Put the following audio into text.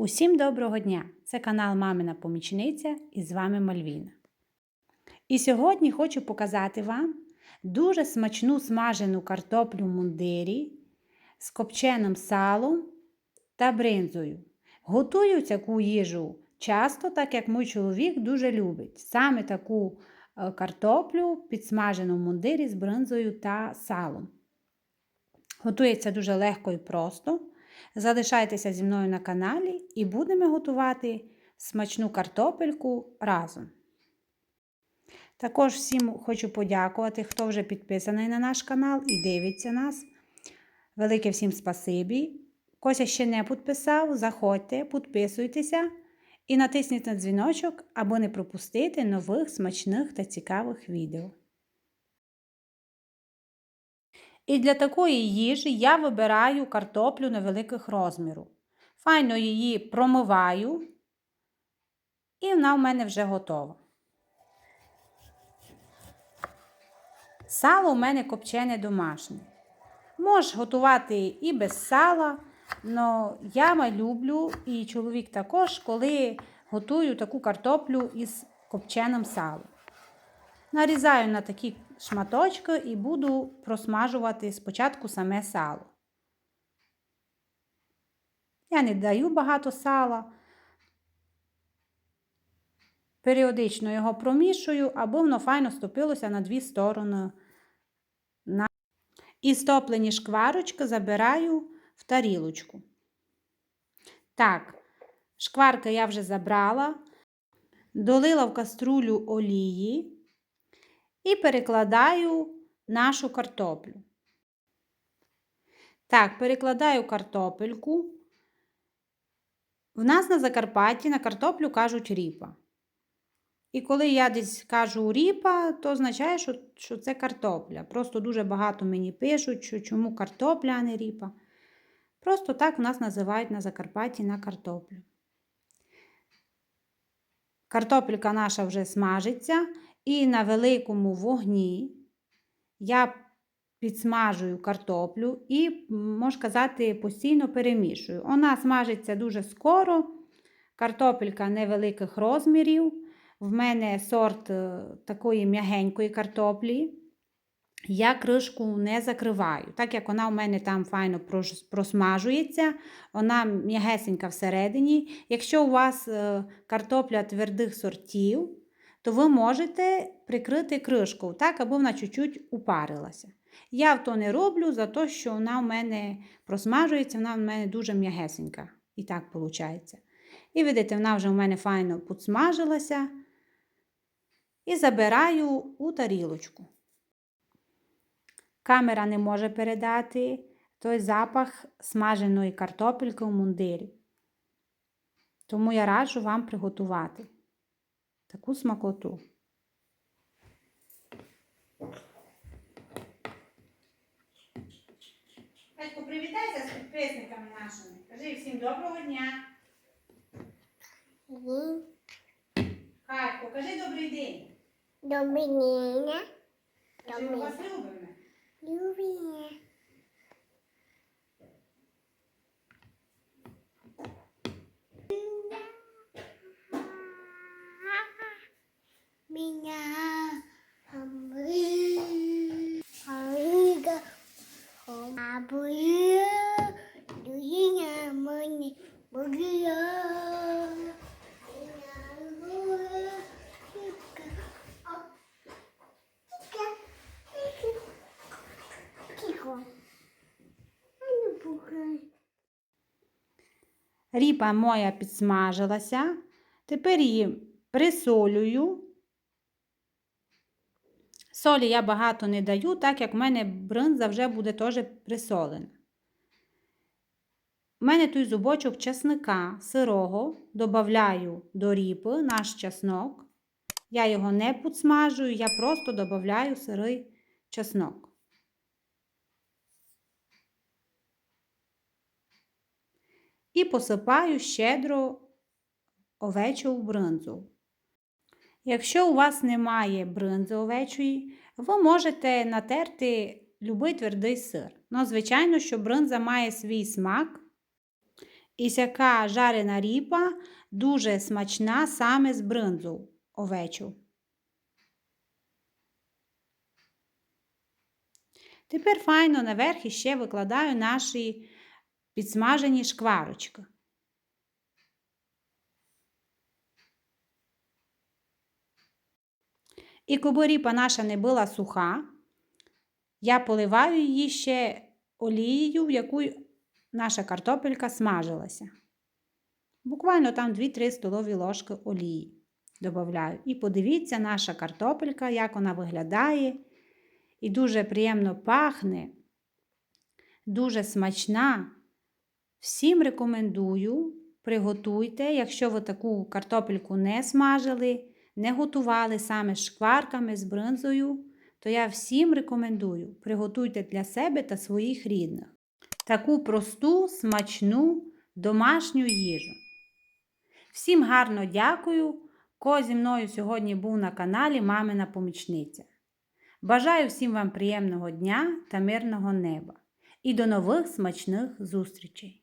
Усім доброго дня! Це канал Мамина Помічниця і з вами Мальвіна. І сьогодні хочу показати вам дуже смачну смажену картоплю мундирі з копченим салом та бринзою. Готую таку їжу часто, так як мій чоловік дуже любить. Саме таку е, картоплю підсмажену мундирі з бринзою та салом. Готується дуже легко і просто. Залишайтеся зі мною на каналі і будемо готувати смачну картопельку разом. Також всім хочу подякувати, хто вже підписаний на наш канал і дивиться нас. Велике всім спасибі. Кося ще не підписав, заходьте, підписуйтеся і натисніть на дзвіночок, аби не пропустити нових смачних та цікавих відео. І для такої їжі я вибираю картоплю невеликих розміру. Файно її промиваю, і вона в мене вже готова. Сало у мене копчене домашнє. Можеш готувати і без сала, але я люблю, і чоловік також, коли готую таку картоплю із копченим салом. Нарізаю на такі шматочки і буду просмажувати спочатку саме сало. Я не даю багато сала. Періодично його промішую, аби воно файно стопилося на дві сторони. І стоплені шкварочки забираю в тарілочку. Так, шкварки я вже забрала, долила в каструлю олії і перекладаю нашу картоплю. Так, перекладаю картопельку. В нас на Закарпатті на картоплю кажуть ріпа. І коли я десь кажу ріпа, то означає, що що це картопля. Просто дуже багато мені пишуть, що чому картопля, а не ріпа. Просто так в нас називають на Закарпатті на картоплю. Картопелька наша вже смажиться, і на великому вогні я підсмажую картоплю і, можна сказати, постійно перемішую. Вона смажиться дуже скоро, картопелька невеликих розмірів. В мене сорт е, такої м'ягенької картоплі. Я кришку не закриваю, так як вона у мене там файно просмажується, вона м'ягесенька всередині. Якщо у вас е, картопля твердих сортів, то ви можете прикрити кришку, так, аби вона чуть-чуть упарилася. Я то не роблю, за те, що вона в мене просмажується, вона в мене дуже м'ягесенька. І так виходить. І видите, вона вже в мене файно підсмажилася. І забираю у тарілочку. Камера не може передати той запах смаженої картопельки у мундирі. Тому я раджу вам приготувати таку смакоту. Батько, привітайся з підписниками нашими. Кажи всім доброго дня. Ні. Кажи добрий день. Домініна. Кажи, ми вас любимо. Любіна. Ріпа моя підсмажилася. Тепер її присолюю. Солі я багато не даю, так як в мене бринза вже буде теж присолена. У мене той зубочок чесника сирого додаю до ріпи наш чеснок. Я його не підсмажую, я просто додаю сирий чеснок. І посипаю щедро овечу бринзу. Якщо у вас немає бринзи овечої, ви можете натерти будь-який твердий сир. Ну, звичайно, що бринза має свій смак І сяка жарена ріпа дуже смачна саме з бринзу овечу. Тепер файно наверх іще викладаю наші підсмажені шкварочки. І коби ріпа наша не була суха, я поливаю її ще олією, в яку наша картопелька смажилася. Буквально там 2-3 столові ложки олії додаю. І подивіться, наша картопелька, як вона виглядає. І дуже приємно пахне, дуже смачна. Всім рекомендую, приготуйте, якщо ви таку картопельку не смажили, не готували саме з шкварками, з бринзою, то я всім рекомендую, приготуйте для себе та своїх рідних таку просту, смачну домашню їжу. Всім гарно дякую, ко зі мною сьогодні був на каналі Мамина Помічниця. Бажаю всім вам приємного дня та мирного неба і до нових смачних зустрічей!